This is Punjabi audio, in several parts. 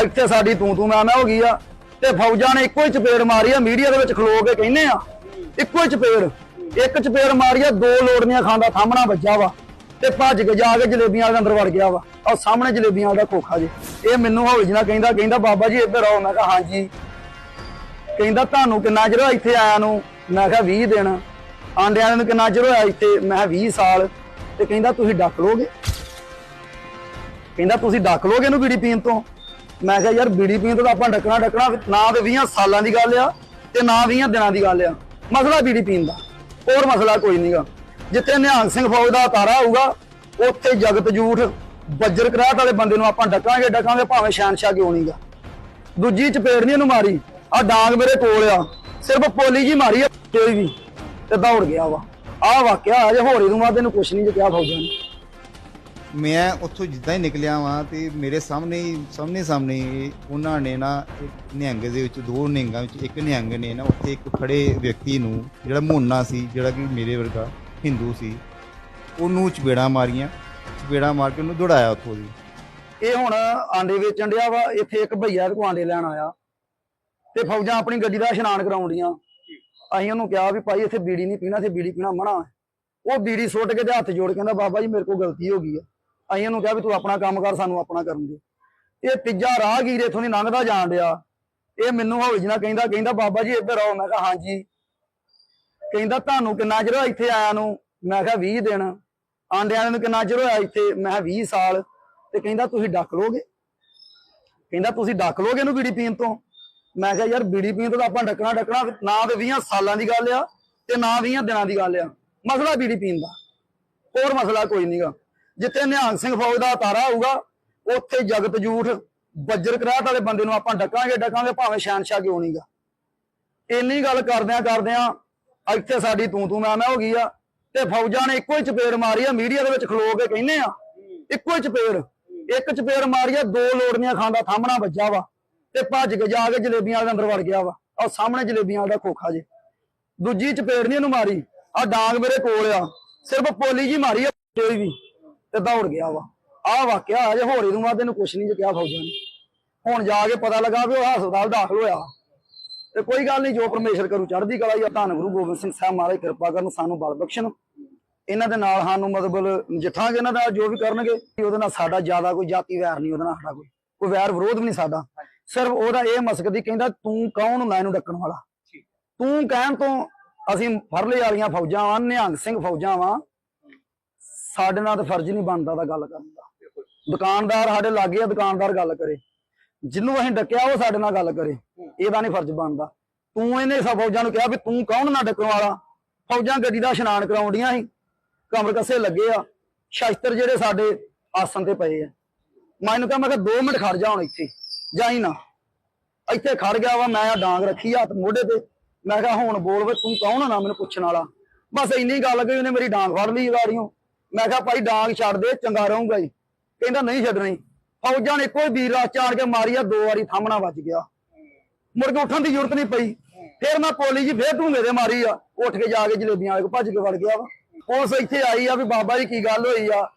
ਇੱਥੇ ਸਾਡੀ ਤੂੰ ਤੂੰ ਮੈਂ ਮੈਂ ਹੋ ਗਈ ਆ। ਤੇ ਫੌਜਾਂ ਨੇ ਇੱਕੋ ਹੀ ਚਪੇੜ ਮਾਰੀ ਆ, ਮੀਡੀਆ ਦੇ ਵਿੱਚ ਖਲੋ ਕੇ ਕਹਿੰਦੇ ਆ। ਇੱਕੋ ਹੀ ਚਪੇੜ, ਇੱਕ ਚਪੇੜ ਮਾਰੀ ਆ, ਦੋ ਲੋੜਨੀਆਂ ਖਾਂਦਾ ਸਾਹਮਣਾ ਵੱਜਾ ਵਾ। ਤੇ ਭੱਜ ਕੇ ਜਾ ਕੇ ਜਲੇਬੀਆਂ ਦੇ ਅੰਦਰ ਵੜ ਗਿਆ ਵਾ। ਉਹ ਸਾਹਮਣੇ ਜਲੇਬੀਆਂ ਵਾਲਾ ਖੋਖਾ ਜੀ। ਇਹ ਮੈਨੂੰ ਹੌਲੀ ਜਿਹਾ ਕਹਿੰਦਾ ਕਹਿੰਦਾ, ਬਾਬਾ ਜੀ, ਇੱਧਰ ਆਓ। ਮੈਂ ਕਿਹਾ, ਹਾਂਜੀ। ਕਹਿੰਦਾ, ਤੁਹਾਨੂੰ ਕਿੰਨਾ ਚਿਰ ਹੋਇਆ ਇੱਥੇ ਆਇਆ ਨੂੰ? ਮੈਂ ਕਿਹਾ 20 ਦਿਨ। ਆਂਡਿਆਂ ਨੂੰ ਕਿੰਨਾ ਚਿਰ ਹੋਇਆ ਇੱਥੇ? ਮੈਂ ਕਿਹਾ 20 ਸਾਲ। ਤੇ ਕਹਿੰਦਾ, ਤੁਸੀਂ ਡੱਕ ਲੋਗੇ? ਕਹਿੰਦਾ, ਤੁਸੀਂ ਡੱਕ ਲੋਗੇ ਇਹਨੂੰ ਬੀੜੀ ਪੀਣ ਤੋਂ? ਮੈਂ ਕਿਹਾ ਯਾਰ ਬੀੜੀ ਪੀਣ ਤੋਂ ਤਾਂ ਆਪਾਂ ਡੱਕਣਾ ਡੱਕਣਾ, ਨਾ ਤੇ 20 ਸਾਲਾਂ ਦੀ ਗੱਲ ਆ ਤੇ ਨਾ 20 ਦਿਨਾਂ ਦੀ ਗੱਲ ਆ। ਮਸਲਾ ਬੀੜੀ ਪੀਣ ਦਾ, ਹੋਰ ਮਸਲਾ ਕੋਈ ਨਹੀਂਗਾ ਜਿੱਥੇ ਨਿਹੰਗ ਸਿੰਘ ਫੌਜ ਦਾ ਤਾਰਾ ਹੋਊਗਾ, ਉੱਥੇ ਜਗਤ ਜੂਠ, ਬੱਜਰ ਕਰਾਟ ਵਾਲੇ ਬੰਦੇ ਨੂੰ ਆਪਾਂ ਡੱਕਾਂਗੇ ਡੱਕਾਂਗੇ ਭਾਵੇਂ ਸ਼ਾਨਸ਼ਾ ਕਿਉਂ ਨਹੀਂਗਾ ਦੂਜੀ ਚਪੇੜ ਨਹੀਂ ਇਹਨੂੰ ਮਾਰੀ ਆ ਡਾਂਗ ਮੇਰੇ ਕੋਲ ਆ, ਸਿਰਫ ਪੋਲੀ ਜੀ ਮਾਰੀ ਆ ਕੋਈ ਵੀ, ਤੇ ਦੌੜ ਗਿਆ ਵਾ। ਆ ਵਾਕਿਆ ਅਜੇ ਹੋਰੀ ਨੂੰ ਬਾਅਦ ਇਹਨੂੰ ਕੁਛ ਨਹੀਂ ਜੇ ਕਿਹਾ ਫੌਜਾਂ ਨੇ। ਮੈਂ ਉੱਥੋਂ ਜਿੱਦਾਂ ਹੀ ਨਿਕਲਿਆ ਵਾਂ ਤੇ ਮੇਰੇ ਸਾਹਮਣੇ ਹੀ, ਸਾਹਮਣੇ ਸਾਹਮਣੇ ਉਹਨਾਂ ਨੇ ਨਾ ਇੱਕ ਨਿਹੰਗ ਦੇ ਵਿੱਚ, ਦੋ ਨਿਹੰਗਾਂ ਵਿੱਚ ਇੱਕ ਨਿਹੰਗ ਨੇ ਨਾ ਉੱਥੇ ਇੱਕ ਖੜੇ ਵਿਅਕਤੀ ਨੂੰ ਜਿਹੜਾ ਮੋਨਾ ਸੀ, ਜਿਹੜਾ ਕਿ ਮੇਰੇ ਵਰਗਾ ਹਿੰਦੂ ਸੀ, ਉਹਨੂੰ ਚਪੇੜਾਂ ਮਾਰੀਆਂ, ਚਪੇੜਾਂ ਮਾਰ ਕੇ ਉਹਨੂੰ ਦੌੜਾਇਆ ਉੱਥੋਂ ਦੀ। ਇਹ ਹੁਣ ਆਂਡੇ ਵੇਚਣ ਡਿਆ ਵਾ, ਇੱਥੇ ਇੱਕ ਭਈਆ ਕੋ ਆਂਡੇ ਲੈਣ ਆਇਆ ਤੇ ਫੌਜਾਂ ਆਪਣੀ ਗੱਡੀ ਦਾ ਇਸ਼ਨਾਨ ਕਰਾਉਣ ਡੀਆਂ। ਅਸੀਂ ਉਹਨੂੰ ਕਿਹਾ ਵੀ ਭਾਈ ਇੱਥੇ ਬੀੜੀ ਨਹੀਂ ਪੀਣਾ, ਇੱਥੇ ਬੀੜੀ ਪੀਣਾ ਮਨਾ। ਉਹ ਬੀੜੀ ਸੁੱਟ ਕੇ ਤੇ ਹੱਥ ਜੋੜ ਕੇ ਕਹਿੰਦਾ, ਬਾਬਾ ਜੀ ਮੇਰੇ ਕੋਲ ਗਲਤੀ ਹੋ ਗਈ ਆ। ਅਸੀਂ ਉਹਨੂੰ ਕਿਹਾ ਵੀ ਤੂੰ ਆਪਣਾ ਕੰਮ ਕਰ, ਸਾਨੂੰ ਆਪਣਾ ਕਰਨ ਦੇ। ਇਹ ਤੀਜਾ ਰਾਹਗੀਰ ਇੱਥੋਂ ਦੀ ਲੰਘਦਾ ਜਾਣ ਡਿਆ। ਇਹ ਮੈਨੂੰ ਹੌਲੀ ਜਿਹਾ ਕਹਿੰਦਾ ਕਹਿੰਦਾ, ਬਾਬਾ ਜੀ, ਇੱਧਰ ਆਓ। ਮੈਂ ਕਿਹਾ, ਹਾਂਜੀ। ਕਹਿੰਦਾ, ਤੁਹਾਨੂੰ ਕਿੰਨਾ ਚਿਰ ਹੋਇਆ ਇੱਥੇ ਆਇਆ ਨੂੰ? ਮੈਂ ਕਿਹਾ 20 ਦਿਨ। ਆਂਡਿਆਂ ਨੂੰ ਕਿੰਨਾ ਚਿਰ ਹੋਇਆ ਇੱਥੇ? ਮੈਂ ਕਿਹਾ 20 ਸਾਲ। ਤੇ ਕਹਿੰਦਾ, ਤੁਸੀਂ ਡੱਕ ਲੋਗੇ ਕਹਿੰਦਾ, ਤੁਸੀਂ ਡੱਕ ਲੋਗੇ ਇਹਨੂੰ ਬੀੜੀ ਪੀਣ ਤੋਂ? ਮੈਂ ਕਿਹਾ, ਯਾਰ, ਬੀੜੀ ਪੀਣ ਤੋਂ ਤਾਂ ਆਪਾਂ ਡੱਕਣਾ ਡੱਕਣਾ ਨਾ ਤੇ 20 ਸਾਲਾਂ ਦੀ ਗੱਲ ਆ ਤੇ ਨਾ 20 ਦਿਨਾਂ ਦੀ ਗੱਲ ਆ। ਮਸਲਾ ਬੀੜੀ ਪੀਣ ਦਾ। ਹੋਰ ਮਸਲਾ ਕੋਈ ਨਹੀਂਗਾ ਜਿੱਥੇ ਨਿਹੰਗ ਸਿੰਘ ਫੌਜ ਦਾ ਤਾਰਾ ਹੋਊਗਾ, ਉੱਥੇ ਜਗਤ ਜੂਠ, ਬੱਜਰ ਕਰਾਟ ਵਾਲੇ ਬੰਦੇ ਨੂੰ ਆਪਾਂ ਡੱਕਾਂਗੇ ਡੱਕਾਂਗੇ ਭਾਵੇਂ ਸ਼ਾਨਸ਼ਾ ਕਿਉਂ ਨਹੀਂਗਾ ਇੰਨੀ ਗੱਲ ਕਰਦਿਆਂ ਕਰਦਿਆਂ ਇੱਥੇ ਸਾਡੀ ਤੂੰ ਤੂੰ ਮੈਂ ਮੈਂ ਹੋ ਗਈ ਆ, ਤੇ ਫੌਜਾਂ ਨੇ ਇੱਕੋ ਹੀ ਚਪੇੜ ਮਾਰੀ ਆ, ਮੀਡੀਆ ਦੇ ਵਿੱਚ ਖਲੋ ਕੇ ਕਹਿੰਦੇ ਆ, ਇੱਕੋ ਹੀ ਚਪੇੜ, ਇੱਕ ਚਪੇੜ ਮਾਰੀ ਆ, ਦੋ ਲੋੜਨੀਆਂ ਖਾਂਦਾ ਸਾਹਮਣਾ ਵੱਜਾ ਵਾ, ਤੇ ਭੱਜ ਕੇ ਜਾ ਕੇ ਜਲੇਬੀਆਂ ਦੇ ਅੰਦਰ ਵੜ ਗਿਆ ਵਾ ਉਹ ਸਾਹਮਣੇ ਜਲੇਬੀਆਂ ਦਾ ਖੋਖਾ ਜੇ। ਦੂਜੀ ਚਪੇੜ ਨਹੀਂ ਇਹਨੂੰ ਮਾਰੀ ਆ ਡਾਂਗ ਮੇਰੇ ਕੋਲ ਆ, ਸਿਰਫ ਪੋਲੀ ਜੀ ਮਾਰੀ ਆ ਕੋਈ ਵੀ। ਤੇ ਦੌੜ ਗਿਆ ਵਾ। ਆ ਵਾਕਿਆ ਅਜੇ ਹੋਰੀ ਨੂੰ ਬਾਅਦ ਇਹਨੂੰ ਕੁਛ ਨਹੀਂ ਜੇ ਕਿਹਾ ਫੌਜਾਂ ਨੇ। ਹੁਣ ਜਾ ਕੇ ਪਤਾ ਲੱਗਾ ਵੀ ਉਹ ਹਸਪਤਾਲ ਦਾਖਲ ਹੋਇਆ। ਤੇ ਕੋਈ ਗੱਲ ਨਹੀਂ ਜੋ ਪਰਮੇਸ਼ਰ ਕਰੂ ਚੜ੍ਹਦੀ ਕਲਾ ਜਾਂ ਧੰਨ ਗੁਰੂ ਗੋਬਿੰਦ ਸਿੰਘ ਸਾਹਿਬ ਮਹਾਰਾਜ ਕਿਰਪਾ ਕਰਨ ਸਾਨੂੰ ਬਲ ਬਖਸ਼ਣ। ਇਹਨਾਂ ਦੇ ਨਾਲ ਸਾਨੂੰ ਮਤਲਬ ਜਿੱਠਾਂਗੇ ਇਹਨਾਂ ਦਾ ਜੋ ਵੀ ਕਰਨਗੇ ਉਹਦੇ ਨਾਲ ਸਾਡਾ ਜ਼ਿਆਦਾ ਕੋਈ ਜਾਤੀ ਵੈਰ ਨਹੀਂ ਉਹਦੇ ਨਾਲ ਸਾਡਾ ਕੋਈ ਕੋਈ ਵੈਰ ਵਿਰੋਧ ਵੀ ਨਹੀਂ ਸਾਡਾ। ਸਿਰਫ ਉਹਦਾ ਇਹ ਮਸਕ ਦੀ ਕਹਿੰਦਾ ਤੂੰ ਕੌਣ ਹੁੰਦਾ ਇਹਨੂੰ ਡੱਕਣ ਵਾਲਾ? ਤੂੰ ਕਹਿਣ ਤੋਂ ਅਸੀਂ ਫਰਲੇ ਵਾਲੀਆਂ ਫੌਜਾਂ ਵਾਂ ਨਿਹੰਗ ਸਿੰਘ ਫੌਜਾਂ ਵਾਂ। ਸਾਡੇ ਨਾਲ ਤਾਂ ਫਰਜ਼ ਨਹੀਂ ਬਣਦਾ ਦਾ ਗੱਲ ਕਰਨ ਦਾ। ਦੁਕਾਨਦਾਰ ਸਾਡੇ ਲਾਗੇ ਆ, ਦੁਕਾਨਦਾਰ ਗੱਲ ਕਰੇ। ਜਿਹਨੂੰ ਅਸੀਂ ਡੱਕਿਆ, ਉਹ ਸਾਡੇ ਨਾਲ ਗੱਲ ਕਰੇ। ਇਹਦਾ ਨਹੀਂ ਫਰਜ਼ ਬਣਦਾ। ਤੂੰ ਇਹਨੇ ਸਭ ਫੌਜਾਂ ਨੂੰ ਕਿਹਾ ਵੀ ਤੂੰ ਕੌਣ ਨਾ ਡੱਕਣ ਵਾਲਾ? ਫੌਜਾਂ ਗੱਡੀ ਦਾ ਇਸ਼ਨਾਨ ਕਰਾਉਂਦੀਆਂ ਸੀ। ਕਮਰ ਕੱਸੇ ਲੱਗੇ ਆ। ਸ਼ਸਤਰ ਜਿਹੜੇ ਸਾਡੇ ਆਸਨ ਤੇ ਪਏ ਆ। ਮੈਂ ਇਹਨੂੰ ਕਿਹਾ, ਮੈਂ ਕਿਹਾ 2 ਮਿੰਟ ਖੜ ਜਾ ਹੁਣ ਇੱਥੇ। ਜਾਈ ਨਾ। ਇੱਥੇ ਖੜ ਗਿਆ ਵਾ, ਮੈਂ ਆ ਡਾਂਗ ਰੱਖੀ ਆ ਹੱਥ ਮੋਢੇ ਤੇ। ਮੈਂ ਕਿਹਾ, ਹੁਣ ਬੋਲ ਵੇ, ਤੂੰ ਕੌਣ ਆ ਨਾ ਮੈਨੂੰ ਪੁੱਛਣ ਵਾਲਾ? ਬਸ ਇੰਨੀ ਗੱਲ ਗਈ ਉਹਨੇ ਮੇਰੀ ਡਾਂਗ ਫੜ ਲਈ ਗਾੜੀਆਂ ਮੈਂ ਕਿਹਾ ਭਾਈ ਡਾਂਗ ਛੱਡ ਦੇ, ਚੰਗਾ ਰਹੂੰਗਾ ਜੀ। ਕਹਿੰਦਾ ਨਹੀਂ ਛੱਡਣੀ। ਫੌਜਾਂ ਨੇ ਕੋਈ ਵੀਰ ਰਾਸ ਚਾੜ ਕੇ ਮਾਰੀ ਆ, ਦੋ ਵਾਰੀ ਥਾਮਣਾ ਵੱਜ ਗਿਆ। ਮੁੜ ਕੇ ਉੱਠਣ ਦੀ ਜ਼ਰੂਰਤ ਨਹੀਂ ਪਈ। ਫਿਰ ਮੈਂ ਪੋਲੀ ਜੀ, ਫੇਰ ਢੂੰਗੇ ਦੇ ਮਾਰੀ ਆ। ਉੱਠ ਕੇ ਜਾ ਕੇ ਜਲੇਬੀਆਂ ਵਾਲੇ ਕੋ ਭੱਜ ਕੇ ਵੜ ਗਿਆ ਵਾ। ਪੁਲਿਸ ਇੱਥੇ ਆਈ ਆ ਵੀ ਬਾਬਾ ਜੀ ਕੀ ਗੱਲ ਹੋਈ ਆ।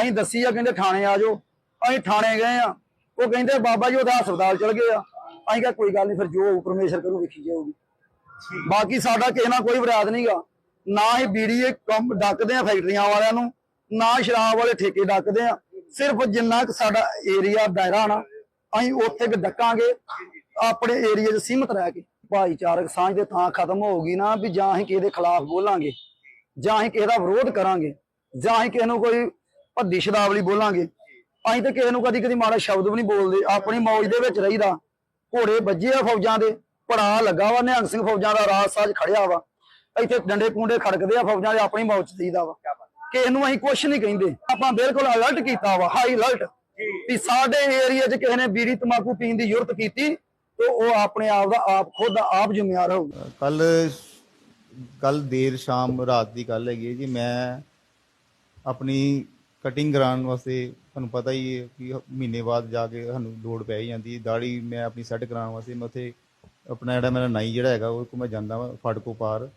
ਅਸੀਂ ਦੱਸੀ ਆ, ਕਹਿੰਦੇ ਥਾਣੇ ਆ ਜਾਓ। ਅਸੀਂ ਥਾਣੇ ਗਏ ਆ। ਉਹ ਕਹਿੰਦੇ ਬਾਬਾ ਜੀ, ਉਹਦਾ ਹਸਪਤਾਲ ਚਲ ਗਏ ਆ। ਅਸੀਂ ਕਿਹਾ ਕੋਈ ਗੱਲ ਨਹੀਂ, ਫਿਰ ਜੋ ਹੋਊ, ਪਰਮੇਸ਼ਰ ਕਰੂ, ਵੇਖੀ ਜਾਊਗੀ। ਬਾਕੀ ਸਾਡਾ ਕਿਸੇ ਨਾਲ ਕੋਈ ਵਿਰਾਦ ਨਹੀਂਗਾ ਨਾ ਹੀ ਬੀੜੀ ਕੰਮ ਡੱਕਦੇ ਆ ਫੈਕਟਰੀਆਂ ਵਾਲਿਆਂ ਨੂੰ, ਨਾ ਸ਼ਰਾਬ ਵਾਲੇ ਠੇਕੇ ਡੱਕਦੇ ਆ। ਸਿਰਫ ਜਿੰਨਾ ਕੁ ਸਾਡਾ ਏਰੀਆ ਦਾਇਰਾ ਨਾ, ਅਸੀਂ ਉੱਥੇ ਕੁ ਡੱਕਾਂਗੇ, ਆਪਣੇ ਏਰੀਆ 'ਚ ਸੀਮਤ ਰਹਿ ਕੇ। ਭਾਈਚਾਰਕ ਸਾਂਝ ਦੇ ਤਾਂ ਖਤਮ ਹੋਊਗੀ ਨਾ ਵੀ ਜਾਂ ਅਸੀਂ ਕਿਸੇ ਦੇ ਖਿਲਾਫ ਬੋਲਾਂਗੇ, ਜਾਂ ਅਸੀਂ ਕਿਸੇ ਦਾ ਵਿਰੋਧ ਕਰਾਂਗੇ, ਜਾਂ ਅਸੀਂ ਕਿਸੇ ਨੂੰ ਕੋਈ ਭੱਦੀ ਸ਼ਬਦਾਵਲੀ ਬੋਲਾਂਗੇ। ਅਸੀਂ ਤਾਂ ਕਿਸੇ ਨੂੰ ਕਦੀ ਕਦੀ ਮਾੜਾ ਸ਼ਬਦ ਵੀ ਨਹੀਂ ਬੋਲਦੇ, ਆਪਣੀ ਮੌਜ ਦੇ ਵਿੱਚ ਰਹੀਦਾ। ਘੋੜੇ ਵੱਜੇ ਆ ਫੌਜਾਂ ਦੇ ਪੜਾ ਲੱਗਾ ਵਾ ਨਿਹੰਗ ਸਿੰਘ ਫੌਜਾਂ ਦਾ ਰਾਜ ਸਾਜ ਖੜਿਆ ਵਾ। ਇੱਥੇ ਡੰਡੇ ਕੁੰਡੇ ਖੜਕਦੇ ਆ ਫੌਜਾਂ ਦੇ ਆਪਣੀ ਮੌਜ ਦੀਦਾ ਵਾ। ਕਿਸੇ ਨੂੰ ਅਸੀਂ ਕੁਝ ਨਹੀਂ ਕਹਿੰਦੇ। ਆਪਾਂ ਬਿਲਕੁਲ ਅਲਰਟ ਕੀਤਾ ਵਾ ਹਾਈ ਅਲਰਟ ਵੀ ਸਾਡੇ ਏਰੀਆ 'ਚ ਕਿਸੇ ਨੇ ਬੀੜੀ ਤਮਾਕੂ ਪੀਣ ਦੀ ਜ਼ਰੂਰਤ ਕੀਤੀ ਤੇ ਉਹ ਆਪਣੇ ਆਪ ਦਾ ਆਪ ਖੁਦ ਆਪ ਜ਼ਿੰਮੇਵਾਰ ਹੋਊਗਾ ਕੱਲ ਕੱਲ ਦੇਰ ਸ਼ਾਮ ਰਾਤ ਦੀ ਗੱਲ ਹੈਗੀ ਜੀ ਮੈਂ ਆਪਣੀ ਕਟਿੰਗ ਕਰਾਉਣ ਵਾਸਤੇ ਤੁਹਾਨੂੰ ਪਤਾ ਹੀ ਹੈ ਕਿ ਮਹੀਨੇ ਬਾਅਦ ਜਾ ਕੇ ਸਾਨੂੰ ਲੋੜ ਪੈ ਹੀ ਜਾਂਦੀ ਹੈ। ਦਾੜੀ ਮੈਂ ਆਪਣੀ ਸੈੱਟ ਕਰਾਉਣ ਵਾਸਤੇ ਮੈਂ ਉੱਥੇ ਆਪਣਾ ਜਿਹੜਾ ਮੇਰਾ ਨਾਈ ਜਿਹੜਾ ਹੈਗਾ ਉਹ ਕੋ ਮੈਂ ਜਾਂਦਾ ਵਾ ਫੜਕੋ ਪਾਰ।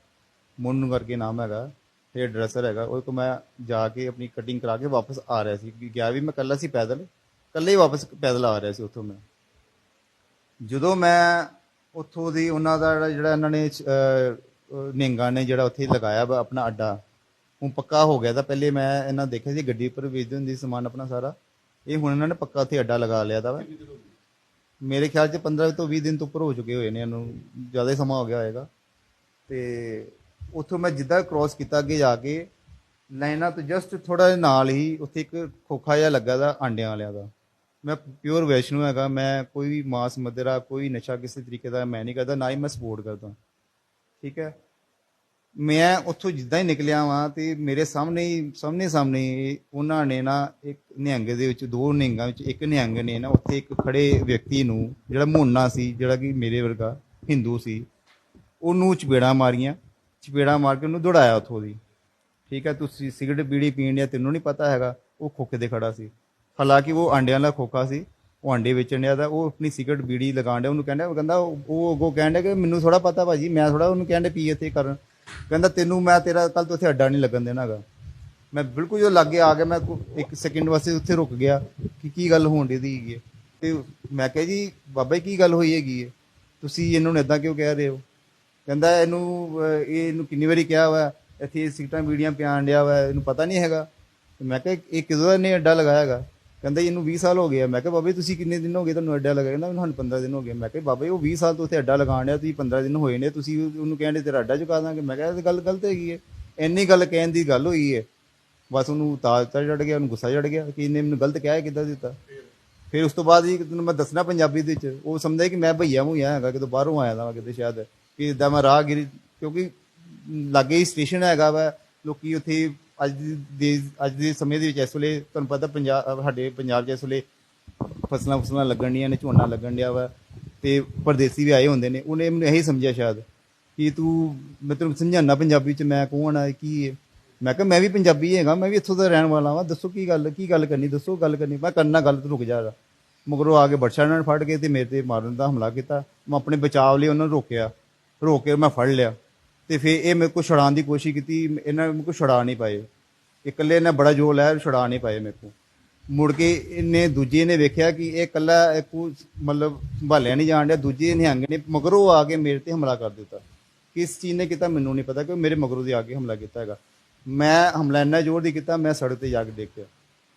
ਮੁੰਨ ਕਰਕੇ ਨਾਮ ਹੈਗਾ ਹੇਅਰ ਡਰੈਸਰ ਹੈਗਾ ਉਹ ਕੋ ਮੈਂ ਜਾ ਕੇ ਆਪਣੀ ਕਟਿੰਗ ਕਰਾ ਕੇ ਵਾਪਸ ਆ ਰਿਹਾ ਸੀ ਗਿਆ ਵੀ ਮੈਂ ਕੱਲਾ ਸੀ ਪੈਦਲ ਕੱਲੇ ਹੀ ਵਾਪਸ ਪੈਦਲ ਆ ਰਿਹਾ ਸੀ ਉੱਥੋਂ ਮੈਂ। ਜਦੋਂ ਮੈਂ ਉੱਥੋਂ ਦੀ ਉਹਨਾਂ ਦਾ ਜਿਹੜਾ- ਇਹਨਾਂ ਨੇ ਅਹ, ਨੇ ਜਿਹੜਾ ਉੱਥੇ ਲਗਾਇਆ ਵਾ ਆਪਣਾ ਅੱਡਾ ਹੁਣ ਪੱਕਾ ਹੋ ਗਿਆ ਤਾਂ ਪਹਿਲੇ ਮੈਂ ਇਹਨਾਂ ਦੇਖਿਆ ਸੀ ਗੱਡੀ ਉੱਪਰ ਵੇਚਦੇ ਹੁੰਦੇ ਸੀ ਸਮਾਨ ਆਪਣਾ ਸਾਰਾ ਇਹ ਹੁਣ ਇਹਨਾਂ ਨੇ ਪੱਕਾ ਉੱਥੇ ਅੱਡਾ ਲਗਾ ਲਿਆ ਦਾ ਵਾ। ਮੇਰੇ ਖਿਆਲ 'ਚ 15 ਤੋਂ 20 ਦਿਨ ਤੋਂ ਉੱਪਰ ਹੋ ਚੁੱਕੇ ਹੋਏ ਨੇ ਇਹਨੂੰ ਜ਼ਿਆਦਾ ਹੀ ਸਮਾਂ ਹੋ ਗਿਆ ਹੋਏਗਾ। ਤੇ ਉੱਥੋਂ ਮੈਂ ਜਿੱਦਾਂ ਕ੍ਰਾਸ ਕੀਤਾ ਅੱਗੇ ਜਾ ਕੇ, ਲਾਈਨਾਂ ਤੋਂ ਜਸਟ ਥੋੜਾ ਜਿਹਾ ਨਾਲ ਹੀ ਉੱਥੇ ਇੱਕ ਖੋਖਾ ਜਿਹਾ ਲੱਗਾ ਦਾ, ਆਂਡਿਆਂ ਵਾਲਿਆਂ ਦਾ। ਮੈਂ ਪਿਓਰ ਵੈਸ਼ਨੂ ਹੈਗਾ, ਮੈਂ ਕੋਈ ਵੀ ਮਾਸ ਮਦਰਾ ਕੋਈ ਨਸ਼ਾ ਕਿਸੇ ਤਰੀਕੇ ਦਾ ਮੈਂ ਨਹੀਂ ਕਰਦਾ, ਨਾ ਹੀ ਮੈਂ ਸਪੋਰਟ ਕਰਦਾ। ਠੀਕ ਹੈ? ਮੈਂ ਉੱਥੋਂ ਜਿੱਦਾਂ ਹੀ ਨਿਕਲਿਆ ਵਾਂ ਤੇ ਮੇਰੇ ਸਾਹਮਣੇ ਹੀ, ਸਾਹਮਣੇ ਸਾਹਮਣੇ ਉਹਨਾਂ ਨੇ ਨਾ ਇੱਕ ਨਿਹੰਗ ਦੇ ਵਿੱਚ, ਦੋ ਨਿਹੰਗਾਂ ਵਿੱਚ ਇੱਕ ਨਿਹੰਗ ਨੇ ਨਾ ਉੱਥੇ ਇੱਕ ਖੜੇ ਵਿਅਕਤੀ ਨੂੰ, ਜਿਹੜਾ ਮੋਨਾ ਸੀ, ਜਿਹੜਾ ਕਿ ਮੇਰੇ ਵਰਗਾ ਹਿੰਦੂ ਸੀ, ਉਹਨੂੰ ਚਪੇੜਾਂ ਮਾਰੀਆਂ। ਚਪੇੜਾਂ ਮਾਰ ਕੇ ਉਹਨੂੰ ਦੌੜਾਇਆ ਉੱਥੋਂ ਦੀ। ਠੀਕ ਹੈ, ਤੁਸੀਂ ਸਿਗਰਟ ਬੀੜੀ ਪੀਣ ਡਿਆ, ਤੈਨੂੰ ਨਹੀਂ ਪਤਾ ਹੈਗਾ, ਉਹ ਖੋਖੇ ਤੇ ਖੜਾ ਸੀ। ਹਾਲਾਂਕਿ ਉਹ ਆਂਡਿਆਂ ਦਾ ਖੋਖਾ ਸੀ, ਉਹ ਆਂਡੇ ਵੇਚਣ ਡਿਆ ਦਾ ਉਹ ਆਪਣੀ ਸਿਗਰਟ ਬੀੜੀ ਲਗਾਉਣ ਡਿਆ, ਉਹਨੂੰ ਕਹਿੰਦਾ, ਉਹ ਕਹਿੰਦਾ, ਉਹ ਅੱਗੋਂ ਕਹਿਣ ਡਿਆ ਕਿ ਮੈਨੂੰ ਥੋੜਾ ਪਤਾ ਭਾਜੀ, ਮੈਂ ਥੋੜਾ ਉਹਨੂੰ ਕਹਿੰਦੇ ਪੀ ਇੱਥੇ ਕਰਨ। ਕਹਿੰਦਾ, ਤੈਨੂੰ ਮੈਂ ਤੇਰਾ ਕੱਲ ਤੋਂ ਉੱਥੇ ਅੱਡਾ ਨਹੀਂ ਲੱਗਣ ਦੇਣਾਗਾ ਮੈਂ ਬਿਲਕੁਲ ਜਦੋਂ ਲਾਗੇ ਆ ਗਿਆ, ਮੈਂ ਇੱਕ ਸੈਕਿੰਡ ਵਾਸਤੇ ਉੱਥੇ ਰੁਕ ਗਿਆ ਕਿ ਕੀ ਗੱਲ ਹੋਣ ਦੀ ਹੈਗੀ ਹੈ ਤੇ ਮੈਂ ਕਿਹਾ ਜੀ, ਬਾਬਾ ਜੀ, ਕੀ ਗੱਲ ਹੋਈ ਹੈਗੀ ਹੈ? ਤੁਸੀਂ ਇਹਨੂੰ ਇਦਾਂ ਕਿਉਂ ਕਹਿ ਰਹੇ ਹੋ? ਕਹਿੰਦਾ ਇਹਨੂੰ ਇਹ ਇਹਨੂੰ ਕਿੰਨੀ ਵਾਰੀ ਕਿਹਾ ਵਾ, ਇੱਥੇ ਸਿਗਰਟਾਂ ਬੀੜੀਆਂ ਪਿਆਣ ਡਿਆ ਵਾ, ਇਹਨੂੰ ਪਤਾ ਨਹੀਂ ਹੈਗਾ। ਮੈਂ ਕਿਹਾ, ਇਹ ਕਿਦੋਂ ਦਾ ਨੇ ਅੱਡਾ ਲਗਾਇਆ ਹੈਗਾ? ਕਹਿੰਦਾ, ਇਹਨੂੰ 20 ਸਾਲ ਹੋ ਗਏ ਆ। ਮੈਂ ਕਿਹਾ, ਬਾਬਾ ਜੀ ਤੁਸੀਂ ਕਿੰਨੇ ਦਿਨ ਹੋ ਗਏ ਤੁਹਾਨੂੰ ਅੱਡਾ ਲਗਾਇਆ? ਕਹਿੰਦਾ, ਮੈਨੂੰ 15 ਦਿਨ ਹੋ ਗਏ। ਮੈਂ ਕਿਹਾ, ਬਾਬਾ, ਉਹ 20 ਸਾਲ ਤੋਂ ਉੱਥੇ ਅੱਡਾ ਲਗਾਉਣ ਡਿਆ, ਤੁਸੀਂ 15 ਦਿਨ ਹੋਏ ਨੇ, ਤੁਸੀਂ ਉਹਨੂੰ ਕਹਿੰਦੇ ਤੇਰਾ ਅੱਡਾ ਚੁਕਾ ਦਾਂਗੇ। ਮੈਂ ਕਿਹਾ, ਇਹ ਗੱਲ ਗਲਤ ਹੈਗੀ ਹੈ। ਇੰਨੀ ਗੱਲ ਕਹਿਣ ਦੀ ਗੱਲ ਹੋਈ ਹੈ। ਬਸ ਉਹਨੂੰ ਤਾਜ ਚੜ ਗਿਆ, ਉਹਨੂੰ ਗੁੱਸਾ ਚੜ ਗਿਆ ਕਿ ਇਹਨੇ ਮੈਨੂੰ ਗਲਤ ਕਿਹਾ ਕਿੱਦਾਂ ਦਿੱਤਾ? ਫਿਰ ਉਸ ਤੋਂ ਬਾਅਦ ਹੀ ਤੈਨੂੰ ਮੈਂ ਦੱਸਣਾ ਪੰਜਾਬੀ ਦੇ ਵਿੱਚ, ਉਹ ਸਮਝਦਾ ਕਿ ਮੈਂ ਭਈਆ ਮੁਈਆ ਹੈਗਾ, ਕਿਤੇ ਬਾਹਰੋਂ ਆਇਆ ਦਾ ਕਿਤੇ ਸ਼ਾਇਦ। ਕਿ ਇਦਾਂ ਮੈਂ ਰਾਹਗੀਰੀ, ਕਿਉਂਕਿ ਲਾਗੇ ਹੀ ਸਟੇਸ਼ਨ ਹੈਗਾ ਵਾ, ਲੋਕੀ ਉੱਥੇ ਅੱਜ ਦੀ ਦੇ ਅੱਜ ਦੇ ਸਮੇਂ ਦੇ ਵਿੱਚ ਇਸ ਵੇਲੇ ਤੁਹਾਨੂੰ ਪਤਾ ਪੰਜਾਬ, ਸਾਡੇ ਪੰਜਾਬ 'ਚ ਇਸ ਵੇਲੇ ਫਸਲਾਂ ਫਸਲਾਂ ਲੱਗਣ ਡੀਆਂ ਨੇ, ਝੋਨਾ ਲੱਗਣ ਡਿਆ ਵਾ, ਤੇ ਪਰਦੇਸੀ ਵੀ ਆਏ ਹੁੰਦੇ ਨੇ, ਉਹਨੇ ਮੈਨੂੰ ਇਹੀ ਸਮਝਿਆ ਸ਼ਾਇਦ ਕਿ ਤੂੰ, ਮੈਂ ਤੈਨੂੰ ਸਮਝਾਉਣਾ ਪੰਜਾਬੀ ਚ, ਮੈਂ ਕੌਣ ਆ ਕੀ ਹੈ ਮੈਂ ਕਿਹਾ, ਮੈਂ ਵੀ ਪੰਜਾਬੀ ਹੈਗਾ, ਮੈਂ ਵੀ ਇੱਥੋਂ ਦਾ ਰਹਿਣ ਵਾਲਾ ਵਾਂ, ਦੱਸੋ ਕੀ ਗੱਲ ਕੀ ਗੱਲ ਕਰਨੀ, ਦੱਸੋ ਗੱਲ ਕਰਨੀ, ਮੈਂ ਕਰਨਾ ਗੱਲ ਤੇ ਰੁਕ ਜਾ, ਮਗਰੋਂ ਆ ਕੇ ਬਰਛਾ ਨਾਲ ਫੜ ਕੇ ਤੇ ਮੇਰੇ ਤੇ ਮਾਰਨ ਦਾ ਹਮਲਾ ਕੀਤਾ, ਮੈਂ ਆਪਣੇ ਬਚਾਅ ਲਈ ਉਹਨਾਂ ਨੂੰ ਰੋਕਿਆ। ਰੋਕ ਕੇ ਮੈਂ ਫੜ ਲਿਆ ਤੇ ਫਿਰ ਇਹ ਮੇਰੇ ਕੋਲ ਛੁਡਾਉਣ ਦੀ ਕੋਸ਼ਿਸ਼ ਕੀਤੀ, ਇਹਨਾਂ ਮੇਰੇ ਕੋਲ ਛੁਡਾ ਨਹੀਂ ਪਾਏ। ਇਕੱਲੇ ਨੇ ਬੜਾ ਜੋਰ ਲਾਇਆ ਛੁਡਾ ਨਹੀਂ ਪਾਏ ਮੇਰੇ ਕੋਲ। ਮੁੜ ਕੇ ਇਹਨੇ ਦੂਜੇ ਨੇ ਵੇਖਿਆ ਕਿ ਇਹ ਇਕੱਲਾ ਕੋ ਮਤਲਬ ਸੰਭਾਲਿਆ ਨਹੀਂ ਜਾਣ ਡਿਆ, ਦੂਜੇ ਨਿਹੰਗ ਨੇ ਮਗਰੋਂ ਆ ਕੇ ਮੇਰੇ ਤੇ ਹਮਲਾ ਕਰ ਦਿੱਤਾ। ਕਿਸ ਚੀਜ਼ ਨੇ ਕੀਤਾ ਮੈਨੂੰ ਨਹੀਂ ਪਤਾ ਕਿ ਮੇਰੇ ਮਗਰੋਂ ਦੀ ਆ ਕੇ ਹਮਲਾ ਕੀਤਾ ਹੈਗਾ। ਮੈਂ ਹਮਲਾ ਇੰਨਾ ਜ਼ੋਰ ਦੀ ਕੀਤਾ, ਮੈਂ ਸੜਕ ਤੇ ਜਾ ਕੇ ਦੇਖਿਆ।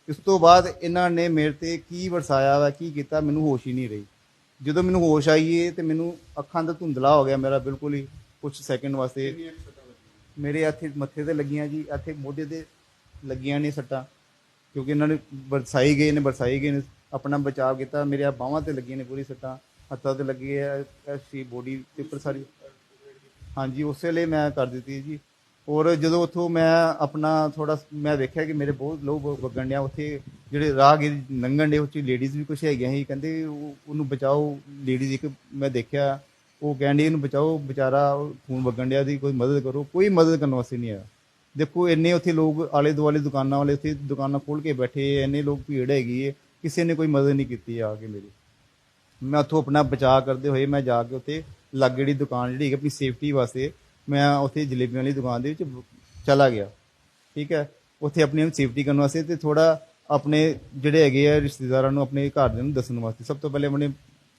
ਇਸ ਤੋਂ ਬਾਅਦ ਇਹਨਾਂ ਨੇ ਮੇਰੇ ਤੇ ਕੀ ਵਰਸਾਇਆ ਵਾ, ਕੀ ਕੀਤਾ, ਮੈਨੂੰ ਹੋਸ਼ ਹੀ ਨਹੀਂ ਰਹੀ। ਜਦੋਂ ਮੈਨੂੰ ਹੋਸ਼ ਆਈ ਏ ਤੇ ਮੈਨੂੰ ਅੱਖਾਂ ਦਾ ਧੁੰਦਲਾ ਹੋ ਗਿਆ ਮੇਰਾ ਬਿਲਕੁਲ ਹੀ ਕੁਝ ਸੈਕਿੰਡ ਵਾਸਤੇ। ਮੇਰੇ ਇੱਥੇ ਮੱਥੇ ਤੇ ਲੱਗੀਆਂ ਜੀ ਇੱਥੇ ਮੋਢੇ ਤੇ ਲੱਗੀਆਂ ਨੇ ਸੱਟਾਂ ਕਿਉਂਕਿ ਇਹਨਾਂ ਨੇ ਬਰਸਾਈ ਗਏ ਨੇ ਬਰਸਾਈ ਗਏ ਨੇ ਆਪਣਾ ਬਚਾਅ ਕੀਤਾ ਮੇਰੇ ਬਾਹਾਂ ਤੇ ਲੱਗੀਆਂ ਨੇ ਪੂਰੀ ਸੱਟਾਂ ਹੱਥਾਂ ਤੇ ਲੱਗੀ ਹੈ ਐਸੀ ਬੋਡੀ ਤੇ ਉੱਪਰ ਸਾਰੀ। ਹਾਂਜੀ ਉਸੇ ਲਈ ਮੈਂ ਕਰ ਦਿੱਤੀ ਜੀ। ਔਰ ਜਦੋਂ ਉੱਥੋਂ ਮੈਂ ਆਪਣਾ ਥੋੜਾ ਮੈਂ ਵੇਖਿਆ ਕਿ ਮੇਰੇ ਬਹੁਤ ਲੋਕ ਵਗਣ ਡਿਆ ਉੱਥੇ ਜਿਹੜੇ ਰਾਹਗੀਰ ਲੰਘਣ ਦੇ ਉੱਚੀ ਲੇਡੀਜ਼ ਵੀ ਕੁਝ ਹੈਗੀਆਂ ਸੀ, ਕਹਿੰਦੇ ਉਹ- ਉਹਨੂੰ ਬਚਾਓ ਲੇਡੀਜ਼ ਇੱਕ ਮੈਂ ਦੇਖਿਆ, ਉਹ ਕਹਿੰਦੀ ਇਹਨੂੰ ਬਚਾਓ, ਵਿਚਾਰਾ ਉਹ ਖੂਨ ਵਗਣ ਡਿਆ ਦੀ ਕੋਈ ਮਦਦ ਕਰੋ, ਕੋਈ ਮਦਦ ਕਰਨ ਵਾਸਤੇ ਨਹੀਂ ਆਇਆ। ਦੇਖੋ, ਇੰਨੇ ਉੱਥੇ ਲੋਕ ਆਲੇ ਦੁਆਲੇ ਦੁਕਾਨਾਂ ਵਾਲੇ, ਉੱਥੇ ਦੁਕਾਨਾਂ ਖੋਲ ਕੇ ਬੈਠੇ, ਇੰਨੇ ਲੋਕ ਭੀੜ ਹੈਗੀ ਹੈ ਕਿਸੇ ਨੇ ਕੋਈ ਮਦਦ ਨਹੀਂ ਕੀਤੀ ਆ ਕੇ ਮੇਰੀ। ਮੈਂ ਉੱਥੋਂ ਆਪਣਾ ਬਚਾਅ ਕਰਦੇ ਹੋਏ ਮੈਂ ਜਾ ਕੇ ਉੱਥੇ ਲਾਗੇ ਜਿਹੜੀ ਦੁਕਾਨ ਜਿਹੜੀ ਹੈਗੀ ਆਪਣੀ ਸੇਫਟੀ ਵਾਸਤੇ, ਮੈਂ ਉੱਥੇ ਜਲੇਬੀਆਂ ਵਾਲੀ ਦੁਕਾਨ ਦੇ ਵਿੱਚ ਚਲਾ ਗਿਆ। ਠੀਕ ਹੈ? ਉੱਥੇ ਆਪਣੀ ਸੇਫਟੀ ਕਰਨ ਵਾਸਤੇ ਤੇ ਥੋੜਾ ਆਪਣੇ ਜਿਹੜੇ ਹੈਗੇ ਆ ਰਿਸ਼ਤੇਦਾਰਾਂ ਨੂੰ ਆਪਣੇ ਘਰ ਦੇ ਨੂੰ ਦੱਸਣ ਵਾਸਤੇ। ਸਭ ਤੋਂ ਪਹਿਲੇ ਮੈਨੇ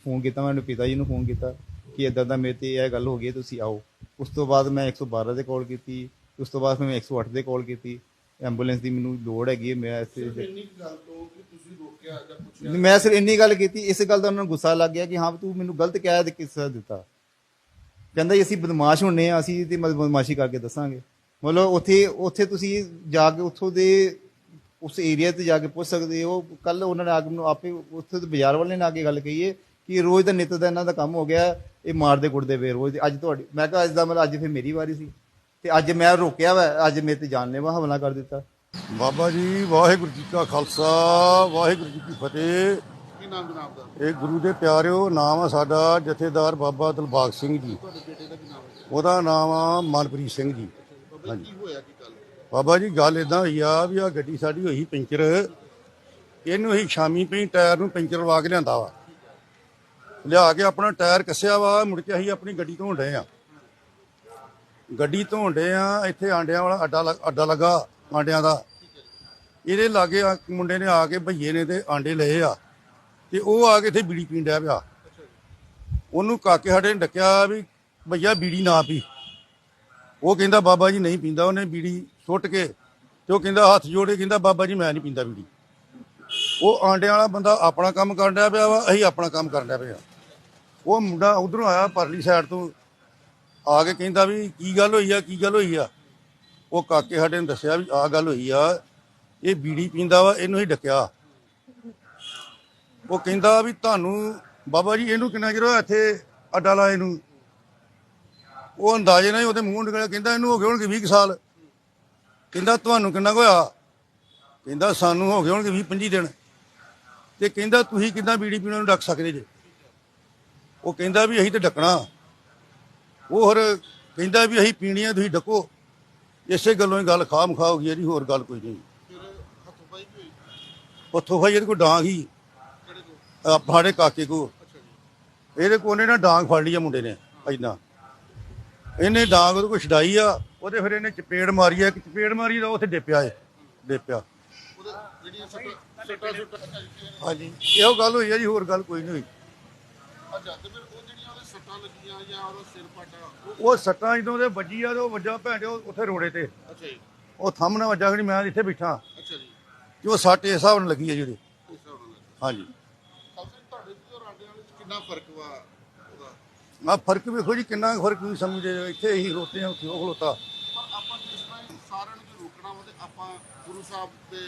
ਫੋਨ ਕੀਤਾ ਮੈਂ ਆਪਣੇ ਪਿਤਾ ਜੀ ਨੂੰ ਫੋਨ ਕੀਤਾ ਕਿ ਇਦਾਂ ਦਾ ਮੇਰੇ ਤੇ ਇਹ ਗੱਲ ਹੋ ਗਈ ਹੈ, ਤੁਸੀਂ ਆਓ। ਉਸ ਤੋਂ ਬਾਅਦ ਮੈਂ 112 ਤੇ ਕਾਲ ਕੀਤੀ ਉਸ ਤੋਂ ਬਾਅਦ ਫਿਰ ਮੈਂ 108 ਤੇ ਕਾਲ ਕੀਤੀ। ਐਂਬੂਲੈਂਸ ਦੀ ਮੈਨੂੰ ਲੋੜ ਹੈਗੀ ਹੈ ਮੈਂ ਇੱਥੇ ਇੰਨੀ ਕੁ ਗੱਲ ਤੋਂ ਕਿ ਤੁਸੀਂ ਰੋਕਿਆ ਜਾਂ ਪੁੱਛਿਆ? ਮੈਂ ਸਿਰ ਇੰਨੀ ਗੱਲ ਕੀਤੀ ਇਸ ਗੱਲ ਦਾ ਉਹਨਾਂ ਨੂੰ ਗੁੱਸਾ ਲੱਗ ਗਿਆ ਕਿ ਹਾਂ ਤੂੰ ਮੈਨੂੰ ਗਲਤ ਕਹਿ ਦੇ ਕਿਸ ਦਿੱਤਾ। ਕਹਿੰਦਾ ਜੀ ਅਸੀਂ ਬਦਮਾਸ਼ ਹੁੰਨੇ ਆ ਅਸੀਂ ਤੇ ਬਦਮਾਸ਼ੀ ਕਰਕੇ ਦੱਸਾਂਗੇ। ਮਤਲਬ ਉੱਥੇ ਉੱਥੇ ਤੁਸੀਂ ਜਾ ਕੇ ਉੱਥੋਂ ਦੇ ਉਸ ਏਰੀਆ ਤੇ ਜਾ ਕੇ ਪੁੱਛ ਸਕਦੇ ਹੋ। ਕੱਲ ਉਹਨਾਂ ਨੇ ਆ ਕੇ ਮੈਨੂੰ ਆਪੇ ਉੱਥੇ ਬਾਜ਼ਾਰ ਵਾਲੇ ਨੇ ਆ ਕੇ ਗੱਲ ਕਹੀ ਹੈ ਕਿ ਰੋਜ਼ ਦਾ ਨਿੱਤ ਦਾ ਇਹਨਾਂ ਦਾ ਕੰਮ ਹੋ ਗਿਆ ਇਹ ਮਾਰਦੇ ਕੁੱਟਦੇ ਵੇ ਰੋਜ਼ ਅੱਜ ਤੁਹਾਡੀ ਮੈਂ ਕਿਹਾ ਅੱਜ ਦਾ ਮਤਲਬ ਅੱਜ ਫਿਰ ਮੇਰੀ ਵਾਰੀ ਸੀ। ਤੇ ਅੱਜ ਮੈਂ ਰੋਕਿਆ ਵਾ ਅੱਜ ਮੇਰੇ ਤੇ ਜਾਨਲੇਵਾ ਹਮਲਾ ਕਰ ਦਿੱਤਾ। ਬਾਬਾ ਜੀ ਵਾਹਿਗੁਰੂ ਜੀ ਕਾ ਖਾਲਸਾ ਵਾਹਿਗੁਰੂ ਜੀ ਕੀ ਫਤਿਹ। ਕੀ ਨਾਮ ਜਨਾਬ ਦਾ? ਇਹ ਗੁਰੂ ਦੇ ਪਿਆਰਿਓ ਨਾਮ ਆ ਸਾਡਾ ਜਥੇਦਾਰ ਬਾਬਾ ਦਿਲਬਾਗ ਸਿੰਘ ਜੀ। ਉਹਦਾ ਨਾਮ ਆ ਮਨਪ੍ਰੀਤ ਸਿੰਘ ਜੀ। ਬਾਬਾ ਜੀ, ਕੀ ਹੋਇਆ ਕੀ ਗੱਲ ਬਾਬਾ ਜੀ, ਗੱਲ ਇਦਾਂ ਹੋਈ ਆ ਵੀ ਆ ਗੱਡੀ ਸਾਡੀ ਹੋਈ ਪੈਂਚਰ। ਇਹਨੂੰ ਅਸੀਂ ਸ਼ਾਮੀ ਪਈ ਟਾਇਰ ਨੂੰ ਪੈਂਚਰ ਲਵਾ ਕੇ ਲਿਆਂਦਾ ਵਾ। ਲਿਆ ਕੇ ਆਪਣਾ ਟਾਇਰ ਕੱਸਿਆ ਵਾ, ਮੁੜ ਕੇ ਅਸੀਂ ਆਪਣੀ ਗੱਡੀ ਧੋਣ ਡਏ ਆ। ਗੱਡੀ ਧੋਣ ਡੇ ਆ, ਇੱਥੇ ਆਂਡਿਆਂ ਵਾਲਾ ਅੱਡਾ ਲੱਗ- ਅੱਡਾ ਲੱਗਾ ਆਂਡਿਆਂ ਦਾ। ਇਹਦੇ ਲਾਗੇ ਮੁੰਡੇ ਨੇ ਆ ਕੇ ਭਈਏ ਨੇ ਤੇ ਆਂਡੇ ਲਏ ਆ। ਤੇ ਉਹ ਆ ਕੇ ਇੱਥੇ ਬੀੜੀ ਪੀਣ ਪਿਆ। ਉਹਨੂੰ ਕਾਕੇ ਸਾਡੇ ਨੇ ਡੱਕਿਆ ਵੀ, ਭਈਆ ਬੀੜੀ ਨਾ ਪੀ। ਉਹ ਕਹਿੰਦਾ ਬਾਬਾ ਜੀ ਨਹੀਂ ਪੀਂਦਾ, ਉਹਨੇ ਬੀੜੀ ਸੁੱਟ ਕੇ ਤੇ ਉਹ ਕਹਿੰਦਾ ਹੱਥ ਜੋੜੇ ਕਹਿੰਦਾ ਬਾਬਾ ਜੀ ਮੈਂ ਨਹੀਂ ਪੀਂਦਾ ਬੀੜੀ। ਉਹ ਆਂਡਿਆਂ ਵਾਲਾ ਬੰਦਾ ਆਪਣਾ ਕੰਮ ਕਰਨ ਡਿਆ ਪਿਆ ਵਾ, ਅਸੀਂ ਆਪਣਾ ਕੰਮ ਕਰਨ ਡਿਆ ਪਿਆ ਉਹ ਮੁੰਡਾ ਉਧਰੋਂ ਆਇਆ ਪਰਲੀ ਸਾਈਡ ਤੋਂ, ਆ ਕੇ ਕਹਿੰਦਾ ਵੀ ਕੀ ਗੱਲ ਹੋਈ ਆ, ਕੀ ਗੱਲ ਹੋਈ ਆ? ਉਹ ਕਾਕੇ ਸਾਡੇ ਨੇ ਦੱਸਿਆ ਵੀ ਆ ਗੱਲ ਹੋਈ ਆ, ਇਹ ਬੀੜੀ ਪੀਂਦਾ ਵਾ, ਇਹਨੂੰ ਹੀ ਡੱਕਿਆ। ਉਹ ਕਹਿੰਦਾ ਵੀ ਤੁਹਾਨੂੰ, ਬਾਬਾ ਜੀ ਇਹਨੂੰ ਕਿੰਨਾ ਚਿਰ ਹੋਇਆ ਇੱਥੇ ਅੱਡਾ ਲਾਏ ਨੂੰ? ਉਹ ਅੰਦਾਜ਼ੇ ਨਾਲ ਹੀ ਉਹਦੇ ਮੂੰਹ ਨਿਕਲਿਆ ਕਹਿੰਦਾ ਇਹਨੂੰ ਹੋ ਗਏ ਹੋਣਗੇ 20 ਕੁ ਸਾਲ। ਕਹਿੰਦਾ ਤੁਹਾਨੂੰ ਕਿੰਨਾ ਕੁ ਹੋਇਆ? ਕਹਿੰਦਾ ਸਾਨੂੰ ਹੋ ਗਏ ਹੋਣਗੇ 20 25 ਦਿਨ। ਤੇ ਕਹਿੰਦਾ ਤੁਸੀਂ ਕਿੱਦਾਂ ਬੀੜੀ ਪੀਣ ਨੂੰ ਡੱਕ ਸਕਦੇ ਜੇ? ਉਹ ਕਹਿੰਦਾ ਵੀ ਅਸੀਂ ਤੇ ਡੱਕਣਾ। ਉਹ ਹੋਰ ਕਹਿੰਦਾ ਵੀ ਅਸੀਂ ਪੀਣੀ ਆ ਤੁਸੀਂ ਡੱਕੋ। ਇਸੇ ਗੱਲੋਂ ਹੀ ਗੱਲ ਖਾਮ ਖਾ ਹੋ ਗਈ ਜੀ ਹੋਰ ਗੱਲ ਕੋਈ ਨਹੀਂ। ਉੱਥੋਂ ਭਾਈ ਇਹਦੇ ਕੋਲ ਡਾਂਗ ਹੀ। ਆਹ ਸਾਡੇ ਕਾਕੇ ਕੋ ਇਹਦੇ ਕੋਲ ਨੇ ਨਾ ਡਾਂਗ ਫੜ ਲਈ ਆ ਮੁੰਡੇ ਨੇ ਐਦਾਂ ਇਹਨੇ ਡਾਂਗ ਉਹਦੇ ਕੋਲ ਛਡਾਈ ਆ ਉਹਦੇ ਫਿਰ ਇਹਨੇ ਚਪੇੜ ਮਾਰੀ ਆ ਇੱਕ ਚਪੇੜ ਮਾਰੀ ਦਾ ਉੱਥੇ ਡਿੱਪਿਆ ਏ ਡਿੱਪਿਆ। ਹਾਂਜੀ ਇਹੋ ਗੱਲ ਹੋਈ ਆ ਜੀ ਹੋਰ ਗੱਲ ਕੋਈ ਨਹੀਂ ਹੋਈ। ਅੱਛਾ ਤੇ ਫਿਰ ਉਹ ਜਿਹੜੀਆਂ ਉਹਦੇ ਸੱਟਾਂ ਲੱਗੀਆਂ ਜਾਂ ਉਹਦਾ ਸਿਰ ਪਾਟਾ? ਉਹ ਉਹ ਸੱਟਾਂ ਜਦੋਂ ਉਹਦੇ ਵੱਜੀ ਆ ਤੇ ਉਹ ਵੱਜਾ ਭੈਣ ਚੋ ਉੱਥੇ ਰੋੜੇ ਤੇ। ਅੱਛਾ ਜੀ। ਉਹ ਥੰਮ ਨਾਲ ਵੱਜਾ ਕਿ ਮੈਂ ਇੱਥੇ ਬੈਠਾ। ਅੱਛਾ ਜੀ। ਕਿ ਉਹ ਸੱਟ ਇਸ ਹਿਸਾਬ ਨਾਲ ਲੱਗੀ ਆ ਨਾਲ ਹਾਂਜੀ। ਜੀ, ਤੁਹਾਡੇ ਤੇ ਰਾਂਡੇ ਵਾਲੇ ਕਿੰਨਾ ਫ਼ਰਕ ਵਾ ਆ ਫ਼ਰਕ ਵੇਖੋ ਜੀ ਕਿੰਨਾ ਫ਼ਰਕ ਵੀ ਸਮਝਦੇ ਹੋ। ਇੱਥੇ ਹੀ ਰੋਤੇ ਆ ਉੱਥੇ ਉਹ ਖਲੋਤਾ। ਪਰ ਆਪਾਂ ਜਿਸ ਤਰ੍ਹਾਂ ਹੀ ਸਾਰਿਆਂ ਨੂੰ ਜੇ ਰੋਕਣਾ ਵਾ ਤੇ ਆਪਾਂ ਗੁਰੂ ਸਾਹਿਬ ਦੇ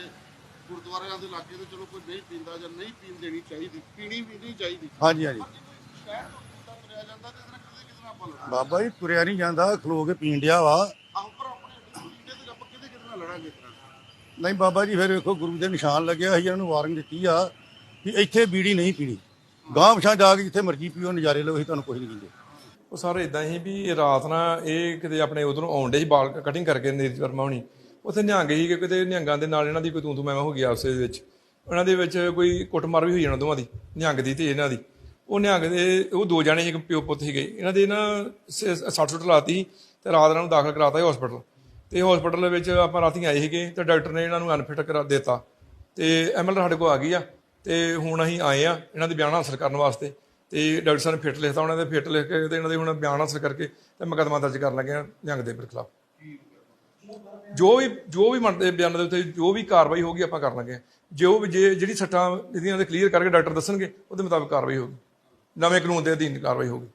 ਗੁਰਦੁਆਰਿਆਂ ਦੇ ਲਾਗੇ ਤੇ ਚਲੋ ਕੋਈ ਨਹੀਂ ਪੀਂਦਾ ਜਾਂ ਨਹੀਂ ਪੀਣ ਦੇਣੀ ਚਾਹੀਦੀ ਪੀਣੀ ਵੀ ਨਹੀਂ ਚਾਹੀਦੀ। ਹਾਂਜੀ ਹਾਂਜੀ। ਸ਼ਹਿਰ ਤੋਂ ਪੀਂਦਾ ਤੁਰਿਆ ਜਾਂਦਾ ਤੇ ਇਹਦੇ ਨਾਲ ਕਿਤੇ ਕਿਤੇ ਨਾਲ ਆਪਾਂ ਲੜਾਂਗੇ ਬਾਬਾ ਜੀ ਤੁਰਿਆ ਨਹੀਂ ਜਾਂਦਾ ਖਲੋ ਕੇ ਪੀਣ ਡਿਆ ਵਾ। ਆਹੋ ਪਰ ਆਪਣੇ ਪੀਂਦੇ ਤੇ ਆਪਾਂ ਕਿਤੇ ਕਿਤੇ ਨਾਲ ਲੜਾਂਗੇ ਇਸ ਤਰ੍ਹਾਂ। ਨਹੀਂ ਬਾਬਾ ਜੀ ਫਿਰ ਵੇਖੋ ਗੁਰੂ ਦੇ ਨਿਸ਼ਾਨ ਲੱਗਿਆ ਅਸੀਂ ਇਹਨਾਂ ਨੂੰ ਵਾਰਨਿੰਗ ਦਿੱਤੀ ਆ ਵੀ ਇੱਥੇ ਬੀੜੀ ਨਹੀਂ ਪੀਣੀ। ਗਾਂਵ ਪਛਾਂ ਜਾ ਕੇ ਜਿੱਥੇ ਮਰਜ਼ੀ ਪੀਓ, ਨਜ਼ਾਰੇ ਲਓ, ਅਸੀਂ ਤੁਹਾਨੂੰ ਕੁਝ ਨਹੀਂ ਕਹਿੰਦੇ ਉਹ ਸਰ ਇਦਾਂ ਹੀ ਵੀ ਰਾਤ ਨਾ ਇਹ ਕਿਤੇ ਆਪਣੇ ਉਧਰੋਂ ਆਉਂਦੇ ਸੀ, ਬਾਲ ਕਟਿੰਗ ਕਰਕੇ ਨੀਰਜ ਵਰਮਾ ਹੋਣੀ। ਉੱਥੇ ਨਿਹੰਗ ਸੀ ਕਿ ਕਿਤੇ ਨਿਹੰਗਾਂ ਦੇ ਨਾਲ ਇਹਨਾਂ ਦੀ ਕੋਈ ਤੂੰ ਤੂੰ ਮੈਂ ਮੈਂ ਹੋ ਗਈ ਆਪਸੇ ਦੇ ਵਿੱਚ। ਉਹਨਾਂ ਦੇ ਵਿੱਚ ਕੋਈ ਕੁੱਟਮਾਰ ਵੀ ਹੋਈ ਜਾਣਾ ਦੋਵਾਂ ਦੀ, ਨਿਹੰਗ ਦੀ ਤੇ ਇਹਨਾਂ ਦੀ। ਉਹ ਨਿਹੰਗ ਦੇ, ਉਹ ਦੋ ਜਾਣੇ ਇੱਕ ਪਿਓ ਪੁੱਤ ਸੀਗੇ। ਇਹਨਾਂ ਦੇ ਨਾ 60 ਸੁੱਟ ਲਾਤੀ ਤੇ ਰਾਤ ਇਹਨਾਂ ਨੂੰ ਦਾਖਲ ਕਰਾਤਾ ਹਸਪੀਟਲ ਤੇ ਹਸਪੀਟਲ ਵਿੱਚ ਆਪਾਂ ਰਾਤੀ ਆਏ ਸੀਗੇ ਤੇ ਡਾਕਟਰ ਨੇ ਇਹਨਾਂ ਨੂੰ ਅਨਫਿਟ ਕਰਾ ਦਿੱਤਾ। ਤੇ ਐਮਐਲ ਸਾਡੇ ਕੋਲ ਆ ਗਈ ਆ। ਤੇ ਹੁਣ ਅਸੀਂ ਆਏ ਆ ਇਹਨਾਂ ਦੇ ਬਿਆਨ ਹਾਸਲ ਕਰਨ ਵਾਸਤੇ ਤੇ ਡਾਕਟਰ ਸਾਹਿਬ ਨੇ ਫਿੱਟ ਲਿਖਤਾ ਉਹਨਾਂ ਦੇ, ਫਿੱਟ ਲਿਖ ਕੇ ਤੇ ਇਹਨਾਂ ਦੇ ਹੁਣ ਬਿਆਨ ਹਾਸਲ ਕਰਕੇ ਤੇ ਮੁਕੱਦਮਾ ਦਰਜ ਕਰਨ ਲੱਗੇ ਆ ਜੰਗ ਦੇ ਖਿਲਾਫ। ਜੋ ਵੀ ਜੋ ਵੀ ਮੰਨਦੇ ਬਿਆਨ ਦੇ ਉੱਤੇ, ਜੋ ਵੀ ਕਾਰਵਾਈ ਹੋਗੀ ਆਪਾਂ ਕਰ ਲਾਂਗੇ ਜੋ ਵੀ ਜੇ ਜਿਹੜੀ ਸੱਟਾਂ ਇਹਦੀਆਂ ਦੇ ਕਲੀਅਰ ਕਰਕੇ ਡਾਕਟਰ ਦੱਸਣਗੇ, ਉਹਦੇ ਮੁਤਾਬਕ ਕਾਰਵਾਈ ਹੋਗੀ ਨਵੇਂ ਕਾਨੂੰਨ ਦੇ ਅਧੀਨ ਕਾਰਵਾਈ ਹੋਗੀ